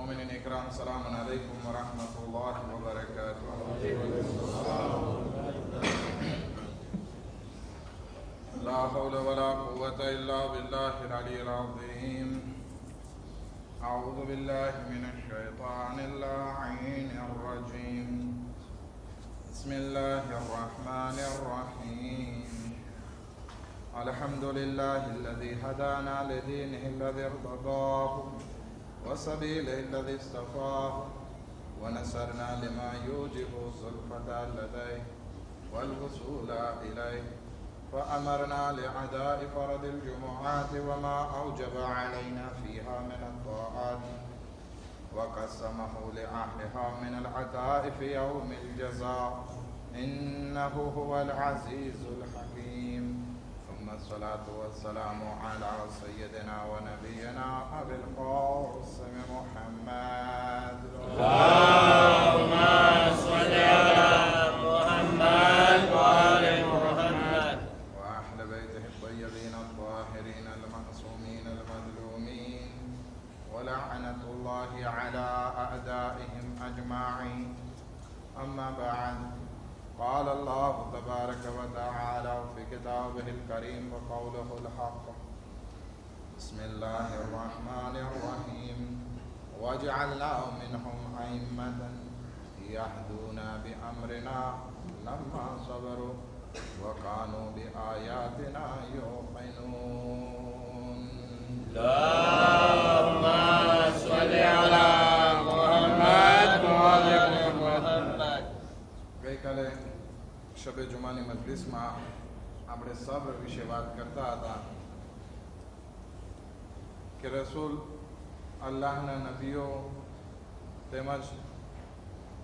مؤمنين إكرام السلام عليكم ورحمة الله وبركاته. لا حول ولا قوة إلا بالله العلي العظيم. أعوذ بالله من الشيطان اللعين الرجيم. بسم الله الرحمن الرحيم. الحمد لله الذي هدانا لدينه الذي ارتضاه. وسبيله الذي اصطفاه ونسرنا لما يوجب زلفة لديه والوصول إليه. فأمرنا لأداء فرض الجمعات وما أوجب علينا فيها من الطاعات وقسمه لأهلها من العطاء في يوم الجزاء. إنه هو العزيز الحكيم. ثم الصلاة والسلام على سيدنا ونبينا أبي القاسم محمد. الله الرحمن الرحيم وجعلنا منهم أئمة يهدون بأمرنا لما صبروا وكانوا بآياتنا يوقنون اللهم صل على محمد وآل محمد ગઈકાલે શબે જુમાની મજલિસમાં આપણે સબ્ર વિશે વાત કરતા હતા કે રસૂલ અલ્લાહના નબીઓ તેમજ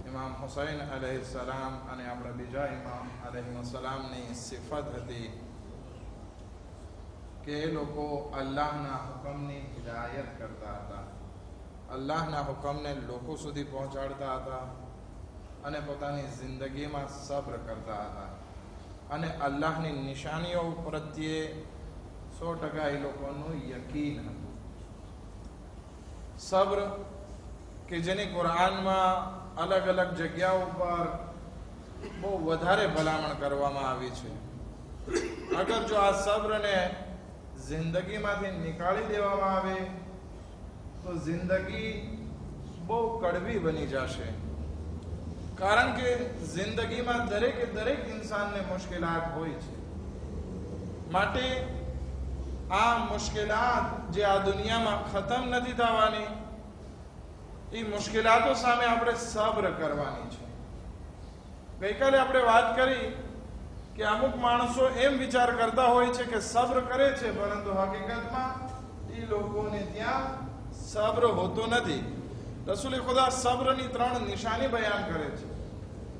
ઇમામ હુસૈન અલૈહિ સલામ અને આપણા બીજા ઇમામ અલૈહિ સલામની સિફત હતી કે એ લોકો અલ્લાહના હુકમની હિદાયત કરતા હતા અલ્લાહના હુકમને લોકો સુધી પહોંચાડતા હતા અને પોતાની જિંદગીમાં સબ્ર કરતા હતા અને અલ્લાહની નિશાનીઓ પ્રત્યે સો ટકા એ લોકોનું યકીન હતું સબ્ર, કે જેની કુરાનમાં અલગ અલગ જગ્યાઓ પર બહુ વધારે ભલામણ કરવામાં આવી છે. અગર જો આ સબ્રને જિંદગીમાંથી નીકાળી દેવામાં આવે, તો જિંદગી બહુ કડવી બની જશે. કારણ કે જિંદગીમાં દરેકે દરેક ઇન્સાનને મુશ્કેલાત હોય છે. માટે આ મુશ્કેલાત જે આ દુનિયામાં ખતમ નથી થવાની એ મુશ્કેલાતો સામે આપણે સબ્ર કરવાની છે. ગઈકાલે આપણે વાત કરી કે અમુક માણસો એમ વિચાર કરતા હોય છે કે સબ્ર કરે છે, પરંતુ હકીકતમાં એ લોકોને ત્યાં સબ્ર હોતો નથી. રસૂલ ખુદા સબ્રની ત્રણ નિશાની બયાન કરે છે.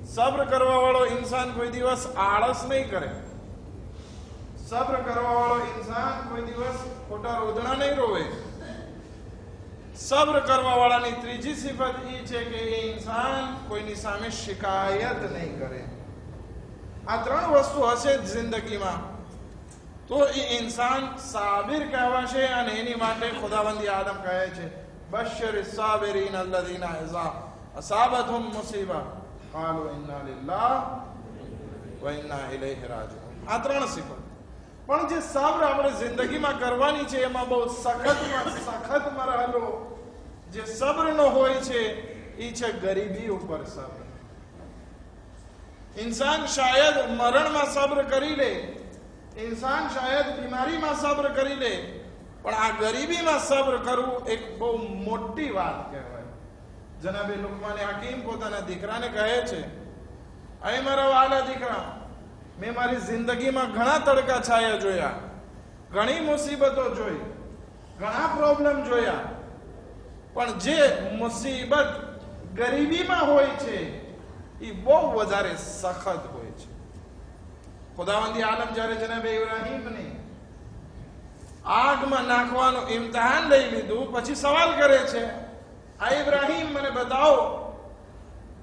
સબ્ર કરવા વાળો ઇન્સાન કોઈ દિવસ આળસ નહીં કરે. સબ્ર કરવા વાળો ઇન્સાન કોઈ દિવસ ખોટા રોદણા નહીં રોવે સબ્ર કરવા વાળાની ત્રીજી સિફત એ છે કે એ ઇન્સાન કોઈની સામે શિકાયત નહીં કરે આ ત્રણ વસ્તુ હશે જ જિંદગીમાં તો એ ઇન્સાન સાબિર કહેવાશે અને એની માટે ખુદાબંદી આદમ કહે છે બશર સાબિરીન અલ્લદીના ઇઝા અસાબતહુમ મુસીબા قالوا إنا لله وإنا إليه راجعون આ ત્રણ સિફત પણ જે સબ્ર આપણે જિંદગીમાં કરવાની છે, એમાં બહુ સખતમાં સખતમાં રહેલો જે સબ્રનો હોય છે એ છે ગરીબી ઉપર સબ્ર. ઇન્સાન શાયદ મરણમાં સબ્ર કરી લે, ઇન્સાન શાયદ બીમારીમાં સબ્ર કરી લે, પણ આ ગરીબીમાં સબ્ર કરવું એક બહુ મોટી વાત કહેવાય. જનાબે લુકમાને હકીમ પોતાના દીકરાને કહે છે, અહીં મારા વાલા દીકરા મેં મારી જિંદગીમાં ઘણા તડકા છાયા જોયા. ઘણી મુસીબતો જોઈ. ઘણા પ્રોબ્લેમ જોયા. પણ જે મુસીબત ગરીબીમાં હોય છે એ બહુ વધારે સખત હોય છે. ખુદાવંદી આલમ જ્યારે જનાબે ઇબ્રાહીમને આગમાં નાખવાનું ઇમ્તહાન લઈ લીધું, પછી સવાલ કરે છે, આ ઇબ્રાહીમ, મને બતાવો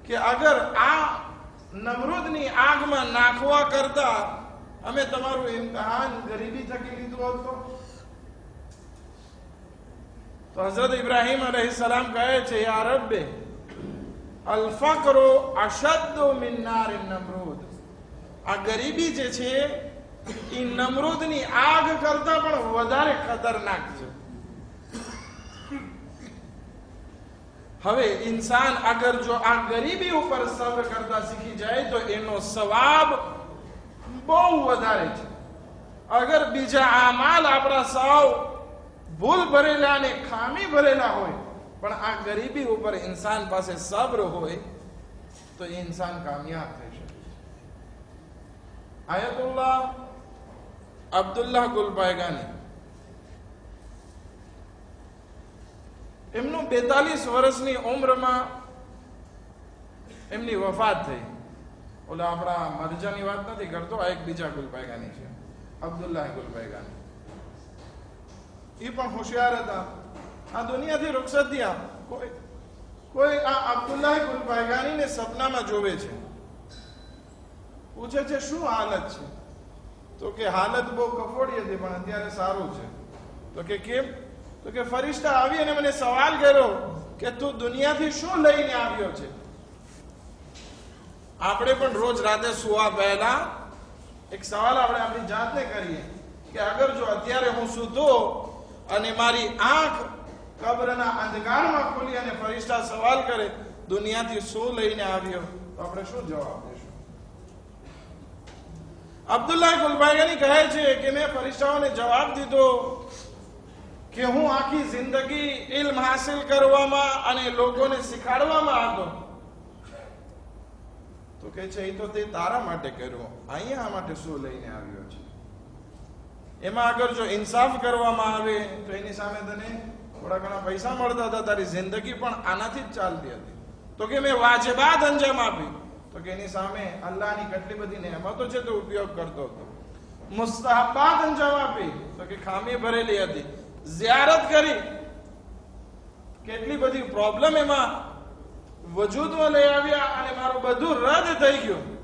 કે અગર આ નમરૂદની આગમાં નાખવા કરતા અમે તમારું ઇમ્તિહાન ગરીબી થકી લીધું હોત તો હઝરત ઇબ્રાહિમ સલામ કહે છે, યા રબ્બે અલ ફકરો અશદ્દુ મિન નમરૂદ. આ ગરીબી જે છે એ નમરૂદની આગ કરતા પણ વધારે ખતરનાક છે. હવે ઇન્સાન અગર જો આ ગરીબી ઉપર સબ્ર કરતા શીખી જાય તો એનો સવાબ બહુ વધારે છે. અગર બીજા આમાલ આપણા સાવ ભૂલ ભરેલા અને ખામી ભરેલા હોય, પણ આ ગરીબી ઉપર ઇન્સાન પાસે સબ્ર હોય, તો ઇન્સાન કામયાબ થઈ શકે આયતુલ્લાહ અબ્દુલ્લાહ ગુલબાયગાની એમનું બેતાલીસ વર્ષની ઉંમરમાં એમની વફાત થઈ. ઓલા આપણા મરજાની વાત નથી કરતો, આ એક બીજા ગુલબાયગાની છે. અબ્દુલ્લાહ ગુલબાયગાની એ પણ હોશિયાર હતા. આ દુનિયાથી રુખસત થયા. કોઈ કોઈ આ અબ્દુલ્લાહ ગુલબાયગાનીને સપનામાં જોવે છે. પૂછે છે, શું હાલત છે? તો કે, હાલત બહુ કફોડી હતી, પણ અત્યારે સારું છે. તો કે, કેમ? તો કે ફરિશ્તા આવી અને મને સવાલ કર્યો કે તું દુનિયાથી શું લઈને આવ્યો છે? આપણે પણ રોજ રાતે સુવા પહેલા એક સવાલ આપણે આપણી જાતને કરીએ કે અગર જો અત્યારે હું સૂતો અને મારી આંખ કબ્રના અંધકારમાં ખુલી અને ફરિશ્તા સવાલ કરે, દુનિયાથી શું લઈને આવ્યો? તો આપણે શું જવાબ દેશું? અબ્દુલ્લાહ ગુલબાગાની કહે છે કે મેં ફરિશ્તાઓને જવાબ દીધો કે હું આખી જિંદગી ઇલ્મ હાસિલ કરવામાં અને લોકોને શીખાડવામાં હતો તો કે છે એ તો તે તારા માટે કર્યું. અહીંયા માટે શું લઈને આવ્યો છે? એમાં અગર જો ઇન્સાફ કરવામાં આવે, તો એની સામે તને થોડા ઘણા પૈસા મળતા હતા, તારી જિંદગી પણ આનાથી જ ચાલતી હતી. તો કે મેં વાજબાત અંજામ આપી. તો કે એની સામે અલ્લાહની કેટલી બધી નહેમતો છે તો ઉપયોગ કરતો હતો. મુસ્તાહબાત અંજામ આપી. તો કે ખામી ભરેલી હતી. ઝિયારત કરી. કેટલી બધી પ્રોબ્લેમ એમાં વજૂદમાં લઈ આવ્યા અને મારું બધું રદ થઈ ગયું.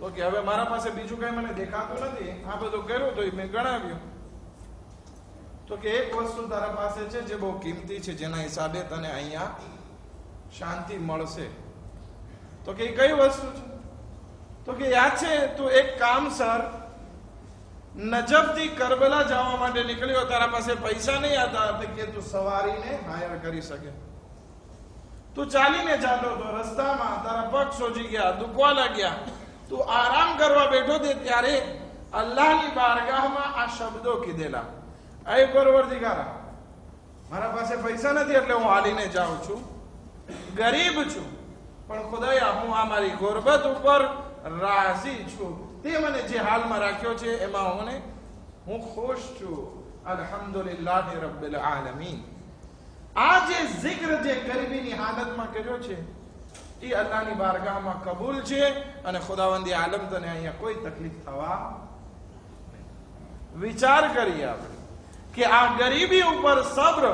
તો કે હવે મારા પાસે બીજું કઈ મને દેખાતું નથી. આ બધું કર્યું તો મેં ગણાવ્યું. તો કે એક વસ્તુ તારા પાસે છે જે બહુ કિંમતી છે, જેના હિસાબે તને અહીંયા શાંતિ મળશે. તો કે કઈ વસ્તુ છે? તો કે યાદ છે, તું એક કામ સર નજબથી કરબલા જવા માટે નીકળ્યો, તારા પાસે પૈસા નહીં હતા કે તું સવારીને હાયર કરી શકે. તું ચાલીને જાતો હતો રસ્તામાં તારા પગ સોજી ગયા, દુખવા લાગ્યા. તું આરામ કરવા બેઠો તે ત્યારે અલ્લાહની બારગાહમાં આ શબ્દો કીધેલા. અય પરવર્તિકારા મારા પાસે પૈસા નથી એટલે હું હાલીને જાઉં છું. ગરીબ છું, પણ ખુદાયા, હું આ મારી ગુરબત ઉપર રાજી છું. તે મને જે હાલમાં રાખ્યો છે, એમાં મને હું ખુશ છું. અલહમદુલિલ્લાહ રબ્બિલ આલમીન. આ જે zikr જે ગરીબીની હાલતમાં કર્યો છે, એ અલ્લાહની બારગાહમાં કબૂલ છે અને ખુદાવંદી આલમ તને અહીંયા કોઈ તકલીફ થવા વિચાર કરીએ આપણે કે આ ગરીબી ઉપર સબ્ર,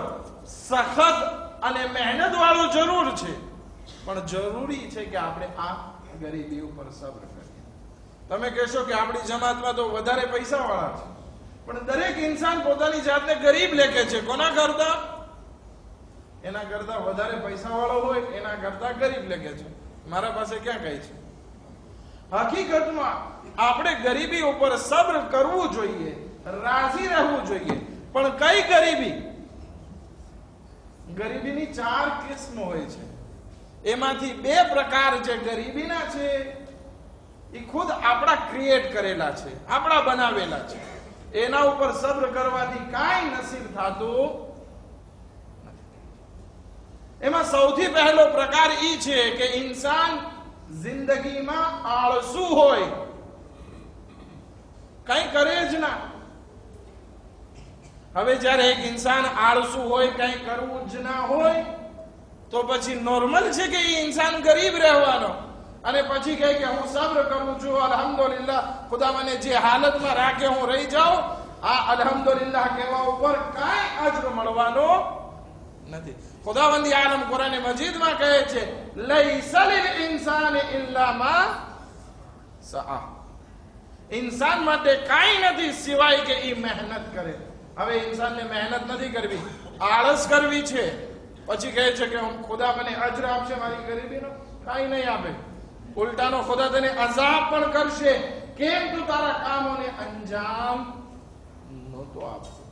સખત અને મહેનત વાળું જરૂર છે. પણ જરૂરી છે કે આપણે આ ગરીબી ઉપર સબ્ર તમે કહેશો કે આપણી જમાતમાં તો વધારે પૈસા વાળા છે. પણ દરેક ઇન્સાન પોતાની જાતને ગરીબ લેખે છે. કોના કરતા? એના કરતા વધારે પૈસા વાળો હોય, એના કરતા ગરીબ લેખે છે. મારા પાસે ક્યાં કઈ છે? હકીકતમાં આપણે ગરીબી ઉપર સબ્ર કરવું જોઈએ, રાજી રહેવું જોઈએ. પણ કઈ ગરીબી? ગરીબીની ચાર કિસ્મ હોય છે. એમાંથી બે પ્રકાર જે ગરીબીના છે એ ખુદ આપણા ક્રિએટ કરેલા છે, આપણા બનાવેલા છે. એના ઉપર સબ્ર કરવાથી કાંઈ નસીબ થતું એમાં સૌથી પહેલો પ્રકાર ઈ છે કે ઇન્સાન જિંદગીમાં આળસુ હોય. કઈ કરે જ ના. હવે જ્યારે એક ઇન્સાન આળસુ હોય, કઈ કરવું જ ના હોય, તો પછી નોર્મલ છે કે એ ઇન્સાન ગરીબ રહેવાનો? અને પછી કહે કે હું સબ્ર કરું છું, અલહમદુલિલ્લાહ, ખુદા મને જે હાલતમાં રાખે હું રહી જાઉં, આ અલહમદુલિલ્લાહ કહેવા ઉપર કાંઈ અજર મળવાનો નથી. ખુદાવંદી આલમ કુરાને મજીદમાં કહે છે લૈસા ઇન્સાન ઇલ્લા સઆ. ઇન્સાન માટે કાંઈ નથી સિવાય કે એ મહેનત કરે. હવે ઇન્સાનને મહેનત નથી કરવી, આળસ કરવી છે. પછી કહે છે કે હું ખુદા મને અજર આપશે, મારી ગરીબીનો કાંઈ નહીં આપે. ઉલટાનો ખુદા તને અઝાબ પણ કરશે. કેમ તું તારા કામોને અંજામ નહોતો આપશે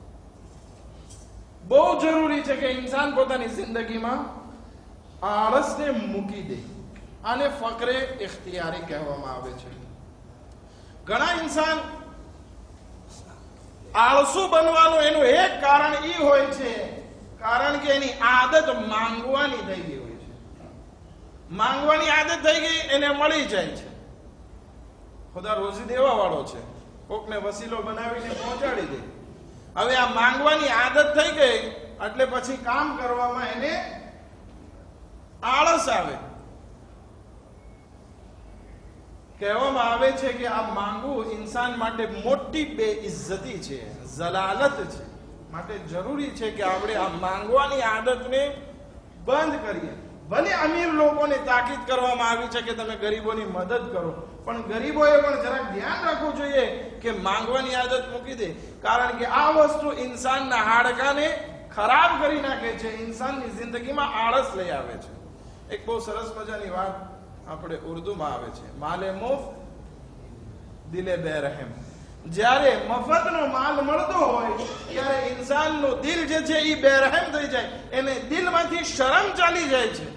બહુ જરૂરી છે કે ઇન્સાન પોતાની જિંદગીમાં આળસને મૂકી દે આને ફકરે ઇખ્તિયારી કહેવામાં આવે છે. ઘણા ઇન્સાન આળસુ બનવાનું એનું એક કારણ એ હોય છે, કારણ કે એની આદત માંગવાની થઈ ગઈ માંગવાની આદત થઈ ગઈ, એને મળી જાય છે. ખુદા રોજી દેવા વાળો છે. કોકને વસીલો બનાવીને પહોંચાડી દે. હવે આ માંગવાની આદત થઈ ગઈ, એટલે પછી કામ કરવામાં એને આળસ આવે. કહેવામાં આવે છે કે આ માંગવું ઇન્સાન માટે મોટી બે ઇજ્જતી છે જલાલત છે. માટે જરૂરી છે કે આપણે આ માંગવાની આદતને બંધ કરીએ. ભલે અમીર લોકોને તાકીદ કરવામાં આવી છે કે તમે ગરીબોની મદદ કરો, પણ ગરીબોએ પણ જરાક ધ્યાન રાખવું જોઈએ કે માંગવાની આદત મૂકી દે. કારણ કે આ વસ્તુ ઇન્સાનના હાડકાને ખરાબ કરી નાખે છે, ઇન્સાનની જિંદગીમાં આળસ લઈ આવે છે. એક બહુ સરસ મજાની વાત આપણે ઉર્દુમાં આવે છે. માલે મુફ, દિલે બેરહેમ. જ્યારે મફતનો માલ મળતો હોય, ત્યારે ઇન્સાનનું દિલ જે છે એ બેરહેમ થઈ જાય. એને દિલમાંથી શરમ ચાલી જાય છે.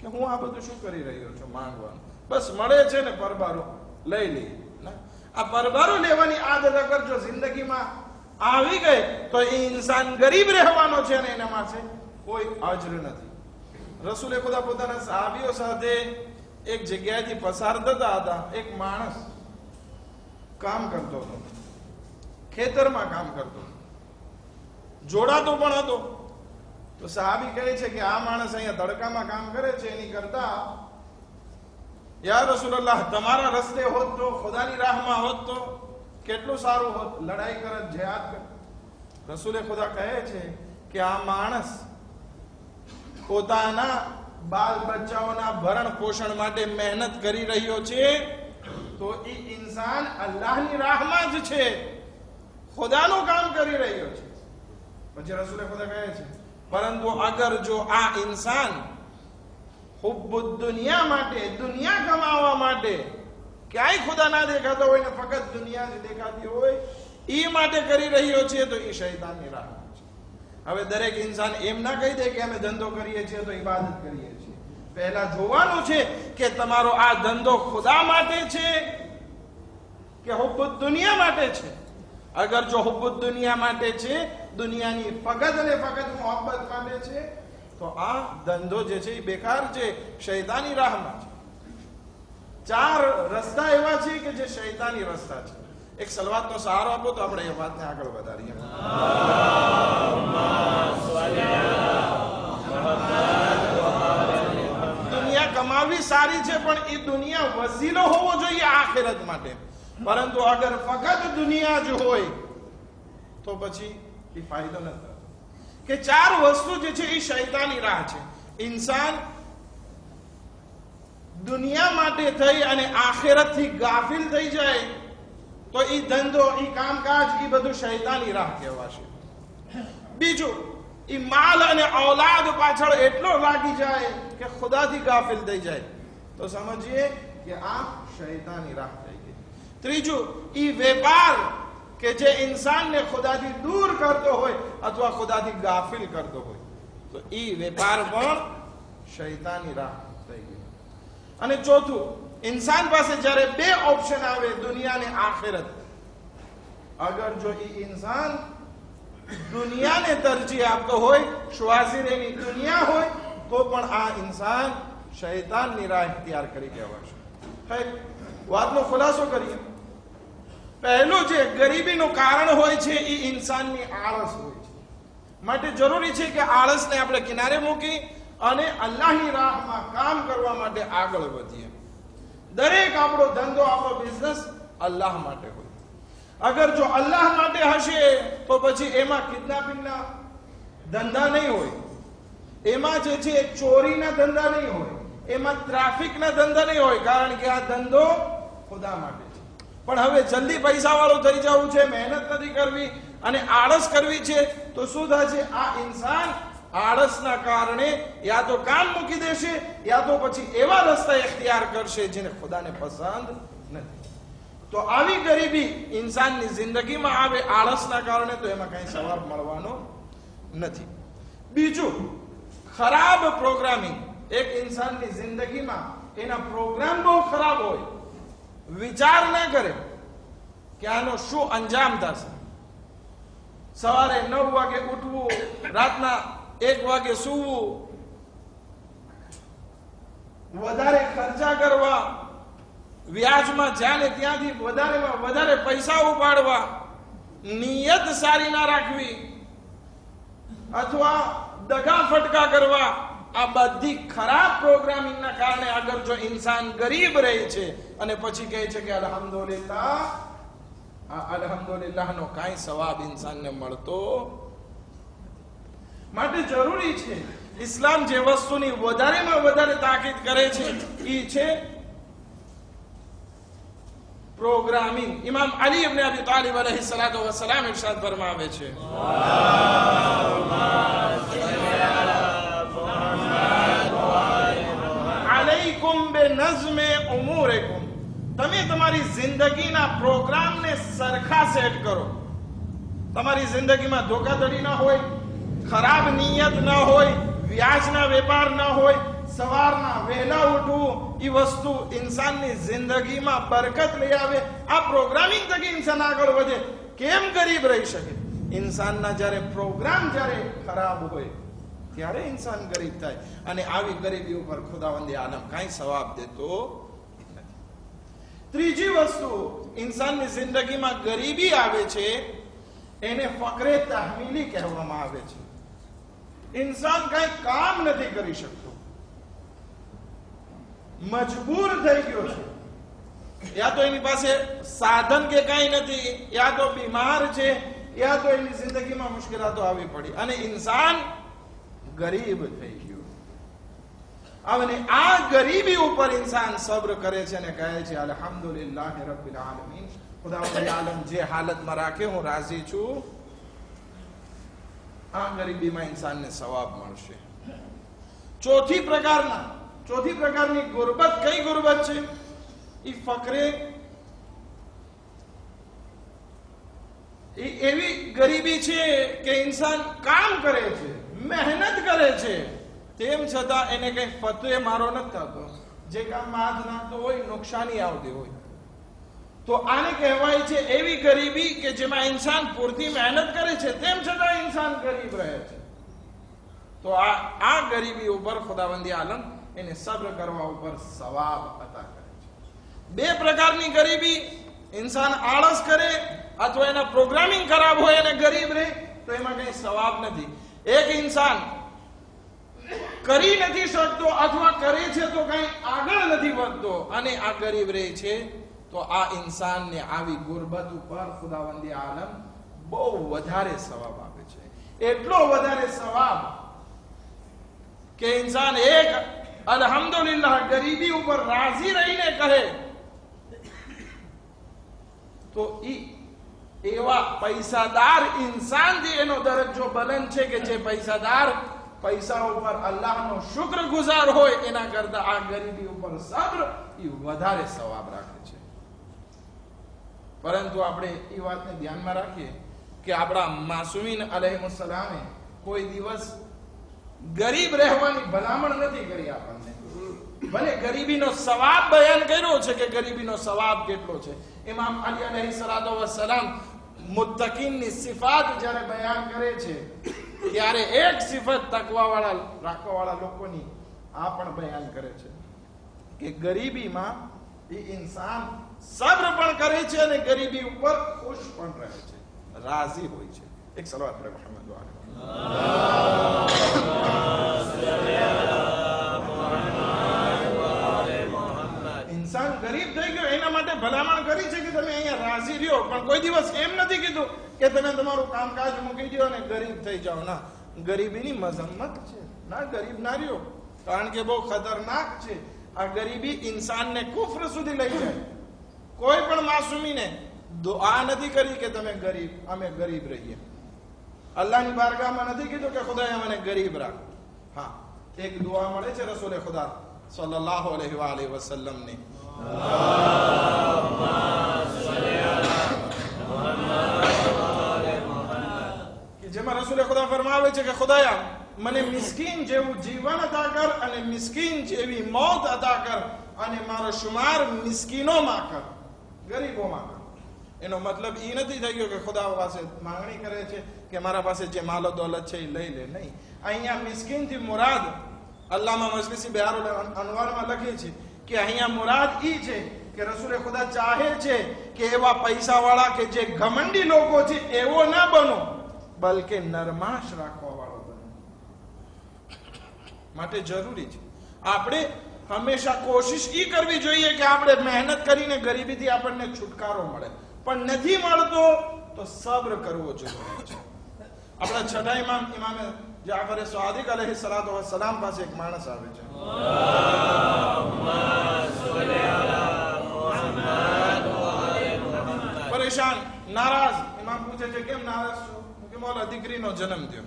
કે હું આ બધું શું કરી રહ્યો છું માંગવાનું? બસ મળે છે ને પરબારો. લઈ લઈએ આ પરબારો લેવાની આદત અગર જો જિંદગીમાં આવી ગઈ તો એ ઇન્સાન ગરીબ રહેવાનો છે અને એના માટે કોઈ અજર નથી. રસૂલે ખુદા પોતાના સાહાબીઓ સાથે એક જગ્યાએથી પસાર થતા હતા. એક માણસ કામ કરતો હતો. ખેતરમાં કામ કરતો જોડાતો પણ હતો. તો સાહાબી કહે છે કે આ માણસ અહીંયા તડકામાં કામ કરે છે, એની કરતા, યા રસુલ્લાહ તમારા રસ્તે હોત તો, ખુદાની રાહમાં હોત તો કેટલું સારું હોત? લડાઈ કરત જયાદ કર રસુલે ખુદા કહે છે કે આ માણસ પોતાના બાલ બચ્ચાઓના ભરણ પોષણ માટે મહેનત કરી રહ્યો છે, તો એ ઇન્સાન અલ્લાહની રાહમાં જ છે. ખુદાનું કામ કરી રહ્યો છે. પછી રસુલે ખુદા કહે છે પરંતુ અગર જો આ ઇન્સાન હુબ્બુદ દુનિયા માટે, દુનિયા કમાવા માટે ક્યાંય ખુદા ના દેખાતો હોય ને ફક્ત દુનિયા દેખાતી હોય એ માટે કરી રહ્યો છે તો એ શૈતાનની રાહ છે. હવે દરેક ઇન્સાન એમ ના કહી દે કે અમે ધંધો કરીએ છીએ તો ઇબાદત કરીએ છીએ. પહેલા જોવાનું છે કે તમારો આ ધંધો ખુદા માટે છે કે હુબ્બુદ દુનિયા માટે છે? અગર જો હુબ્બુદ દુનિયા માટે છે દુનિયાની ફગત અને ફગત મોહબ્બત માટે છે, તો આ ધંધો જે છે એ બેકાર છે, શૈતાની રાહમાં છે. ચાર રસ્તા એવા છે કે જે શૈતાની રસ્તા છે. એક સલવાતનો સહારો આપો તો આપણે એ વાતને આગળ વધારીએ. દુનિયા કમાવી સારી છે, પણ એ દુનિયા વસીલો હોવો જોઈએ આખિરત માટે. પરંતુ અગર ફક્ત દુનિયા જ હોય, તો પછી એ ફાયદો નથી. કે ચાર વસ્તુ જે છે એ શૈતાની રાહ છે. ઇન્સાન દુનિયા માટે થઈ અને આખિરતથી ગાફિલ થઈ જાય, તો એ ધંધો એ કામકાજ એ બધું શૈતાની રાહ કહેવાશે. બીજું એ માલ અને ઔલાદ પાછળ એટલો લાગી જાય કે ખુદાથી ગાફિલ થઈ જાય. તો સમજીએ કે આ શૈતાની રાહ થઈ ગઈ. ત્રીજું એ વેપાર કે જે ઇન્સાનને ખુદાથી દૂર કરતો હોય અથવા ખુદાથી ગાફિલ કરતો હોય તો એ વેપાર પણ શૈતાની રાહ થઈ ગઈ અને ચોથું ઇન્સાન પાસે જ્યારે બે ઓપ્શન આવે દુનિયા અને આખિરત અગર જો એ ઇન્સાન દુનિયાને તરજીહ આપતો હોય શ્વાસીર એની દુનિયા હોય તો પણ આ ઇન્સાન શૈતાનની રાહ ઇખ્તિયાર કરી કહેવાશે હવે વાતનો ખુલાસો કરીએ પહેલું જે ગરીબીનું કારણ હોય છે, એ ઇન્સાનની આળસ હોય છે. માટે જરૂરી છે કે આળસને આપણે કિનારે મૂકી અને અલ્લાહની રાહમાં કામ કરવા માટે આગળ વધીએ. દરેક આપણો ધંધો, આપણો બિઝનેસ અલ્લાહ માટે હોય. અગર જો અલ્લાહ માટે હશે, તો પછી એમાં કિડનેપિંગના ધંધા નહીં હોય. એમાં જે છે, ચોરીના ધંધા નહીં હોય. એમાં ટ્રાફિકના ધંધા નહીં હોય. કારણ કે આ ધંધો ખુદા માટે પણ હવે જલ્દી પૈસા વાળો થઈ જવું છે, મહેનત નથી કરવી અને આળસ કરવી છે, તો શું થશે? આ ઇન્સાન આળસના કારણે યા તો કામ મૂકી દેશે, યા તો પછી એવા રસ્તા ઇખ્તિયાર કરશે જેને ખુદાને પસંદ નથી. તો આવી ગરીબી ઇન્સાનની જિંદગીમાં આવે આળસના કારણે તો એમાં કઈ સવાબ મળવાનો નથી. બીજું, ખરાબ પ્રોગ્રામિંગ. એક ઇન્સાનની જિંદગીમાં એના પ્રોગ્રામ બહુ ખરાબ હોય. વિચાર ના કરે કે આનો શું અંજામ થશે. સવારે નવ વાગે ઉઠવું, રાતના એક વાગે સૂવું, વધારે ખર્ચા કરવા, વ્યાજમાં જ્યાં ત્યાંથી વધારેમાં વધારે પૈસા ઉપાડવા, નિયત સારી ના રાખવી, અથવા દગા ફટકા કરવા આ બધી ખરાબ પ્રોગ્રામિંગના કારણે આગળ જો ઇન્સાન ગરીબ રહે છે અને પછી કહે છે કે અલહમદુલિલ્લાહ, આ અલ્હમ્દુલિલ્લાહ નો કાંઈ સવાબ ઇન્સાનને મળતો માટે જરૂરી છે, ઇસ્લામ જે વસ્તુની વધારેમાં વધારે તાકીદ કરે છે એ છે પ્રોગ્રામિંગ. ઇમામ અલી ઇબ્ન અબી તાલિબ અલૈહિ સલાતો વસલામ ઇરશાદ ફરમાવે છે. અલૈકુમ બિનઝમે તમે તમારી જિંદગીના પ્રોગ્રામને સરખા સેટ કરો. તમારી જિંદગીમાં ધોકાધડી ના હોય, ખરાબ નિયત ન હોય, વ્યાજના વેપાર ન હોય, સવારના વહેલા ઉઠવું એ વસ્તુ ઇન્સાનની જિંદગીમાં બરકત લઈ આવે. આ પ્રોગ્રામિંગ થકી ઇન્સાન આગળ વધે. કેમ ગરીબ રહી શકે? ઇન્સાનના જ્યારે પ્રોગ્રામ જ્યારે ખરાબ હોય ત્યારે ઇન્સાન ગરીબ થાય? અને આવી ગરીબી ઉપર ખુદાવંદી આલમ કાંઈ સવાબ દેતો ત્રીજી વસ્તુ, ઇન્સાનની જિંદગીમાં ગરીબી આવે છે, એને ફકરે તહમીલી કહેવામાં આવે છે. ઇન્સાન કઈ કામ નથી કરી શકતો. મજબૂર થઈ ગયો છે. યા તો એની પાસે સાધન કે કઈ નથી, યા તો બીમાર છે, યા તો એની જિંદગીમાં મુશ્કેલાતો આવી પડી. અને ઇન્સાન ગરીબ થઈ ગયો. અને આ ગરીબી ઉપર ઇન્સાન સબ્ર કરે છે અને કહે છે, અલહમદુલિલ્લાહ રબ્બિલ આલમીન ખુદાવંદ આલમ જે હાલતમાં રાખે, હું રાજી છું. આ ગરીબીમાં ઇન્સાનને સવાબ મળશે. ચોથી પ્રકારના, ચોથી પ્રકારની ગુરબત કઈ ગુરબત છે? એ ફકરે એ એવી ગરીબી છે કે ઇન્સાન કામ કરે છે. મહેનત કરે છે. તેમ છતાં એને કઈ ફતવે મારો નથી થતો. જે કામમાં હાથ નાખતો હોય, નુકસાની આવતી હોય. તો આને કહેવાય છે એવી ગરીબી કે જેમાં ઇન્સાન પૂરતી મહેનત કરે છે. તેમ છતાં ઇન્સાન ગરીબ રહે છે. તો આ આ ગરીબી ઉપર ખુદાબંધી આલમ એને સબ્ર કરવા ઉપર સવાબ અતા કરે છે. બે પ્રકારની ગરીબી. ઇન્સાન આળસ કરે અથવા એના પ્રોગ્રામિંગ ખરાબ હોય અને ગરીબ રહે, તો એમાં કઈ સવાબ નથી. એક ઇન્સાન કરી નથી શકતો અથવા કરે છે તો કઈ આગળ નથી વધતો અને આ ગરીબ રહે છે, તો આ ઇન્સાનને આવી ગુરબત ઉપર ખુદાવંદી આલમ બહુ વધારે સવાબ આપે છે. એટલો વધારે સવાબ કે ઇન્સાન એક અલહમદુલિલ્લાહ ગરીબી ઉપર રાજી રહીને કહે, તો ઈ એવા પૈસાદાર ઇન્સાનથી એનો દરજ્જો બલંદ છે કે જે પૈસાદાર પૈસા ઉપર અલ્લાહનો શુક્ર ગુજાર હોય, એના કરતા આ ગરીબી ઉપર સબ્ર એ વધારે સવાબ રાખે છે. પરંતુ આપણે એ વાતને ધ્યાનમાં રાખીએ કે આપણા માસુમીન અલૈહિસ્સલામે કોઈ દિવસ ગરીબ રહેવાની ભલામણ નથી કરી આપણને. ભલે ગરીબીનો સવાબ બયાન કર્યો છે કે ગરીબીનો સવાબ કેટલો છે? ઇમામ અલી અલહી સલાદો વસલામ મુત્તકીનની સિફાત જ્યારે બયાન કરે છે, ત્યારે એક સિફત તકવાવાળા રાખવાવાળા લોકોની આ પણ બયાન કરે છે કે ગરીબીમાં એ ઇન્સાન સબ્ર પણ કરે છે અને ગરીબી ઉપર ખુશ પણ રહે છે, રાજી હોય છે. એક સલવાત મોહમ્મદ વાલે ભલામણ કરી છે કે તમે અહીંયા રાજી રહ્યો. પણ કોઈ દિવસ એમ નથી કીધું કે તમે તમારું કામકાજ મૂકી દો અને ગરીબ થઈ જાઓ. ના, ગરીબીની મઝમ્મત છે. ના, ગરીબ ના રહ્યો. કારણ કે બહુ ખતરનાક છે. આ ગરીબી ઇન્સાનને કુફર સુધી લઈ જાય. કોઈ પણ માસુમીને દુઆ નથી કરી કે તમે ગરીબ, અમે ગરીબ રહીએ. અલ્લાહની બારગાહમાં નથી કીધું કે ખુદાએ મને ગરીબ રાખ. હા, એક દુઆ મળે છે રસૂલે ખુદા આલિહિ વસલ્લમની. જેમાં રસૂલે ખુદા ફરમાવે છે કે ખુદાયા મને મિસ્કીન જેવું જીવન અતા કર અને મિસ્કીન જેવી મોત અતા કર અને મારો શુમાર મિસ્કીનોમાં કર ગરીબોમાં કર એનો મતલબ એ નથી થઈ ગયો કે ખુદા પાસે માંગણી કરે છે કે મારા પાસે જે માલો દોલત છે એ લઈ લે નહીં અહીંયા મિસ્કીનથી મુરાદ અલ્લામા મજલિસી બિહારુલ અનવારમાં લખે છે કે અહીંયા મુરાદ ઈ છે કે રસૂલે ખુદા ચાહે છે કે એવા પૈસાવાળા કે જે ઘમંડી લોકો છે, એવો ના બનો, બલકે નરમાશ રાખવા વાળો બનો. માટે જરૂરી છે. આપણે હંમેશા કોશિશ ઈ કરવી જોઈએ કે આપણે મહેનત કરીને ગરીબીથી આપણને છુટકારો મળે. પણ નથી મળતો તો સબ્ર કરવો જરૂરી છે. આપણા છઠ્ઠા ઇમામ, ઇમામે જાફરે સ્વાદિક અલહી સલાતો સલામ પાસે એક માણસ આવે છે. પરેશાન, નારાજ. ઇમામ પૂછે છે, કેમ નારાજ છો? કે મોલા દીકરીનો જન્મ થયો.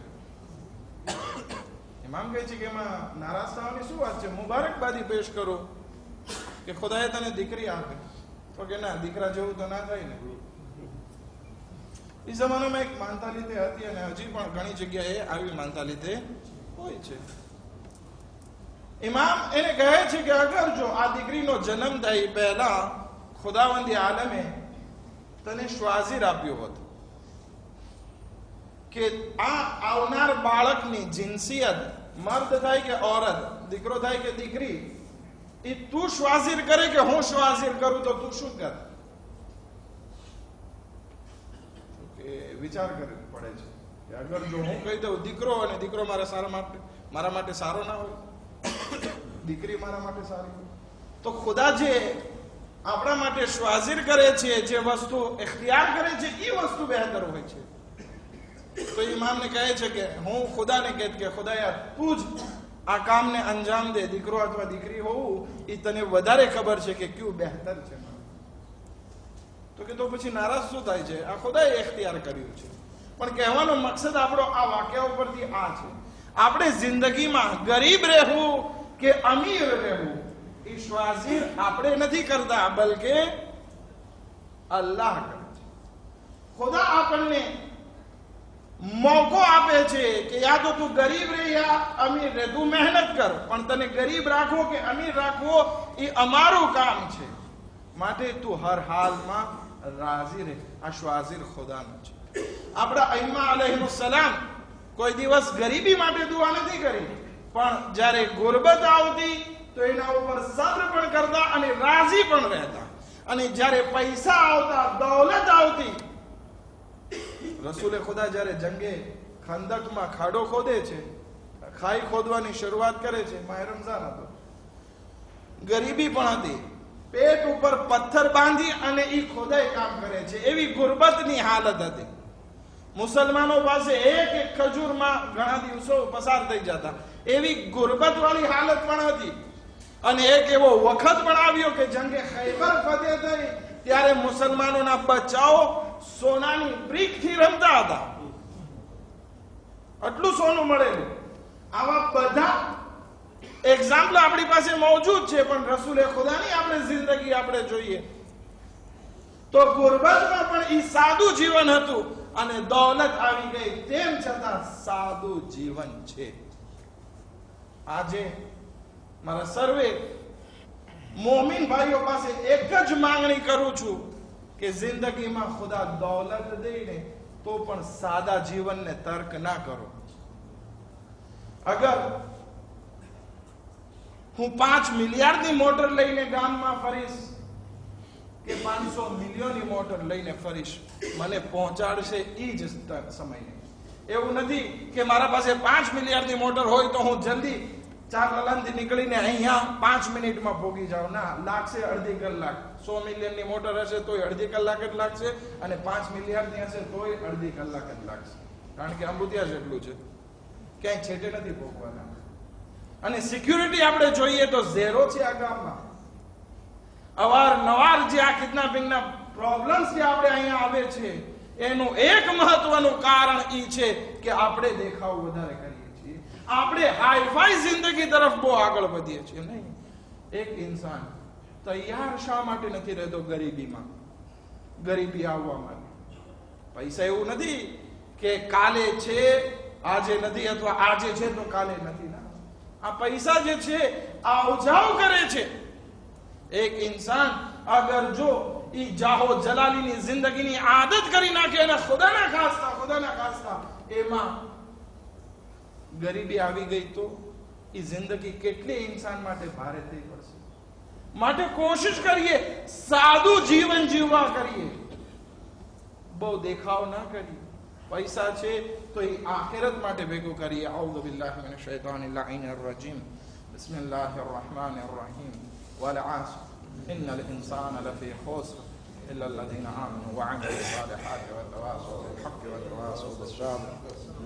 ઇમામ કહે છે કે એમાં નારાજ થવાની શું વાત છે? મુબારકબાદી પેશ કરો કે ખુદાએ તને દીકરી આપે. તો કે ના, દીકરા જેવું તો ના થાય ને. એ જમાનામાં એક માનતા લીધે હતી અને હજી પણ ઘણી જગ્યાએ આવી માનતા લીધે હોય છે. ઇમામ એને કહે છે કે, અગર જો આ દીકરીનો જન્મ થાય પહેલા ખુદાવંદી આલમે તને શ્વાઝીર આપ્યો હોત કે આ આવનાર બાળકની જિન્સિયત મર્દ થાય કે ઓરત દીકરો થાય કે દીકરી, એ તું શ્વાઝીર કરે કે હું શ્વાઝીર કરું તો તું શું કર? વિચાર કરવો પડે છે કે અગર જો હું કહી દઉં, દીકરો અને દીકરો મારા સારા માટે, મારા માટે સારો ના હોય, દીકરી મારા માટે સારી તો ખુદા જે આપણા માટે શ્વાઝીર કરે છે, જે વસ્તુ એખ્તિયાર કરે છે એ વસ્તુ બહેતર હોય છે. તો ઇમામને કહે છે કે હું ખુદાને કહેત કે, ખુદાયા, તું જ આ કામને અંજામ દે, દીકરો અથવા દીકરી હોવું એ તને વધારે ખબર છે કે કયું બહેતર છે. તો કે તો પછી નારાજ શું થાય છે? આ ખુદાએ એખ્તિયાર કર્યું છે. પણ કહેવાનો મકસદ આપણો આ વાક્ય ઉપરથી આ છે. આપણે જિંદગીમાં ગરીબ રહેવું કે અમીર રહેવું? એ આપણે નથી કરતા, બલકે અલ્લાહ કરે છે. ખુદા આપણને મોકો આપે છે કે યા તો તું ગરીબ રહે યા અમીર રહે તું મહેનત કર, પણ તને ગરીબ રાખવો કે અમીર રાખવો એ અમારું કામ છે. માટે તું હર હાલમાં રાજી રહે, આ શ્વાઝીર ખુદાનું છે. આપણા અલૈહિમ સલામ કોઈ દિવસ ગરીબી માટે દુઆ નથી કરી, પણ જ્યારે ગુરબત આવતી તો એના ઉપર સબ્ર પણ કરતા અને રાજી પણ રહેતા. અને જ્યારે પૈસા આવતા, દૌલત આવતી, રસૂલે ખુદા જ્યારે જંગે ખંદકમાં ખાડો ખોદે છે, ખાઈ ખોદવાની શરૂઆત કરે છે માહ રમઝાન હતો ગરીબી પણ હતી. પેટ ઉપર પથ્થર બાંધી અને એ ખોદાઈ કામ કરે છે. એવી ગુરબતની હાલત હતી. મુસલમાનો પાસે એક એક ખજૂરમાં ઘણા દિવસો પસાર થઈ જતા. એવી ગુરબત વાળી હાલત પણ હતી. અને એક એવો વખત પણ આવ્યો કે જંગે ખૈબર ફતેહ થઈ, ત્યારે મુસલમાનોના બચાવો સોનાની બ્રિકથી રમતા હતા. આટલું સોનું મળેલું. આવા બધા એક્ઝામ્પલ આપણી પાસે મોજૂદ છે, પણ રસૂલે ખુદાની આપણે જિંદગી આપણે જોઈએ. તો ગુરબતમાં પણ એ સાદું જીવન હતું અને દોલત આવી ગઈ, તેમ છતાં સાદું જીવન છે. આજે મારા સર્વે મોમિન ભાઈઓ પાસે એક જ માંગણી કરું છું કે જિંદગીમાં ખુદા દોલત દઈને તો પણ સાદા જીવનને તર્ક ના કરો. અગર હું પાંચ મિલિયાર્ડની મોટર લઈને ગામમાં ફરીશ કે પાંચસો મિલિયનની મોટર લઈને ફરીશ, મને પહોંચાડશે એ જ સમયે એવું નથી કે મારા પાસે પાંચ મિલિયાર્ડની મોટર હોય તો હું જલ્દી ચાર લલનથી નીકળીને અહીંયા પાંચ મિનિટમાં ભોગી જાઓ. ના, લાગશે અડધી કલાક. સો મિલિયનની મોટર હશે તોય અડધી કલાક જ લાગશે અને પાંચ મિલિયાર્ડની હશે તોય અડધી કલાક જ લાગશે. કારણ કે અંબુતિયા જેટલું છે. ક્યાંય છેટે નથી ભોગવાના. અને સિક્યુરિટી આપણે જોઈએ તો ઝેરો છે આ ગામમાં. અવારનવાર જે આ કિડનેપિંગના પ્રોબ્લેમ્સ જે આપણે અહીંયા આવે છે, એનું એક મહત્વનું કારણ ઈ છે કે આપણે દેખાવ વધારે આપણે હાઈફાઈ જિંદગી તરફ બહુ આગળ વધીએ છીએ. નહીં. એક ઇન્સાન તૈયાર શા માટે નથી રહેતો? ગરીબીમાં. ગરીબી આવવા માટે પૈસા એવું નથી કે કાલે છે, આજે નથી અથવા આજે છે તો કાલે નથી. ના. આ પૈસા જે છે આવજાવ કરે છે. એક ઇન્સાન અગર જો ઈ જાહો જલાલીની જિંદગીની આદત કરી નાખે અને ખુદાના ખાસ્તા ખુદાના ખાસ્તા, એમાં ગરીબી આવી ગઈ તો ઈ જિંદગી કેટલી ઇન્સાન માટે ભારે થઈ પડશે? માટે કોશિશ કરીએ, સાદું જીવન જીવવા કરીએ. બહુ દેખાવ ના કરીએ. પૈસા છે તો એ આખિરત માટે ભેગું કરીએ. અઉઝુ બિલ્લાહિ મિનશ શૈતાનિર લાઈનિર રજીમ બિસ્મિલ્લાહિર રહમાનિર Rahim વલ આસર innal insana lafi khusr illa alladhina amanu wa 'amilus salihati wa tawasaw bil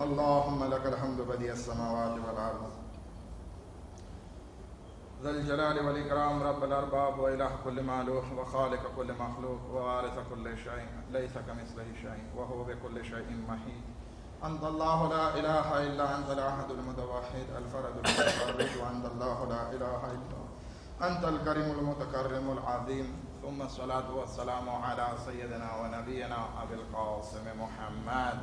اللهم لك الحمد بديع السماوات والأرض ذا الجلال والإكرام رب الأرباب وإله كل مالوح وخالق كل مخلوق ووارث كل شيء ليس كمثله شيء وهو بكل شيء محيط أنت الله لا إله إلا أنت الأحد المتوحد الفرد المتفرد وأنت الله لا إله إلا أنت الكريم المتكرم العظيم ثم الصلاة والسلام على سيدنا ونبينا أبي القاسم محمد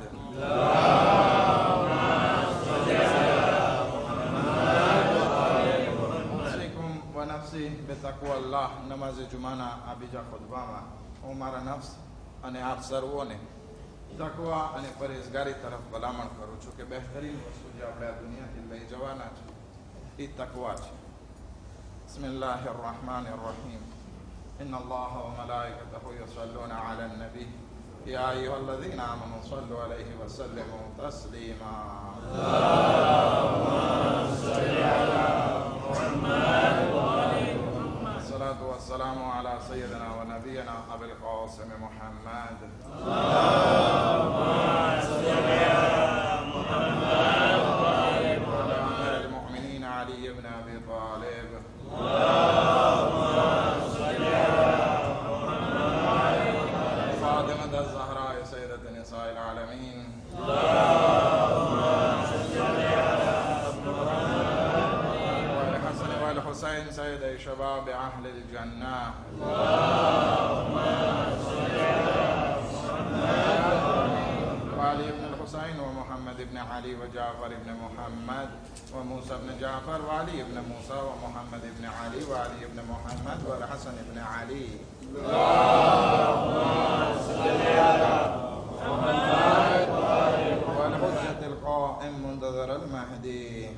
أوصيكم ونفسي بتقوى الله نماز جمعنا أبيجا خطباما ومارا نفس અને આપ સર્વોને તકવા અને પરેશગારી તરફ ભલામણ કરું છું કે બહેતરીન વસ્તુ જે આપણે આ દુનિયાથી લઈ જવાના છે એ તકવા છે بسم الله الرحمن الرحيم إن الله وملائكته يصلون على النبي. يا أيها الذين آمنوا صلوا عليه وسلموا تسليما. الصلاة والسلام على سيدنا ونبينا أبي القاسم محمد. وعلى أمير المؤمنين علي بن أبي طالب فاطمة الزهراء سيدة نساء العالمين والحسن والحسين سيدي شباب أهل الجنة وعلي بن الحسين ومحمد بن علي وجعفر بن محمد وموسى بن جعفر وعلي بن موسى ومحمد بن علي وعلي بن محمد والحسن بن علي. والحجة القائم منتظر المهدي.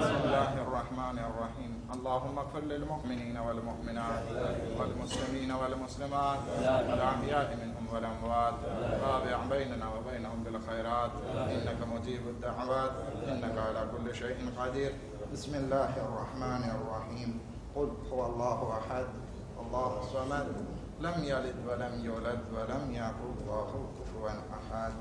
بسم الله الرحمن الرحيم اللهم اغفر للمؤمنين والمؤمنات والمسلمين والمسلمات الأحياء منهم والأموات تابع بيننا وبينهم بالخيرات. إنك مجيب الدعوات. إنك على كل شيء قدير. بسم الله الرحمن الرحيم. قل هو الله أحد الله الصمد. لم يلد ولم يولد ولم يكن له كفوا أحد.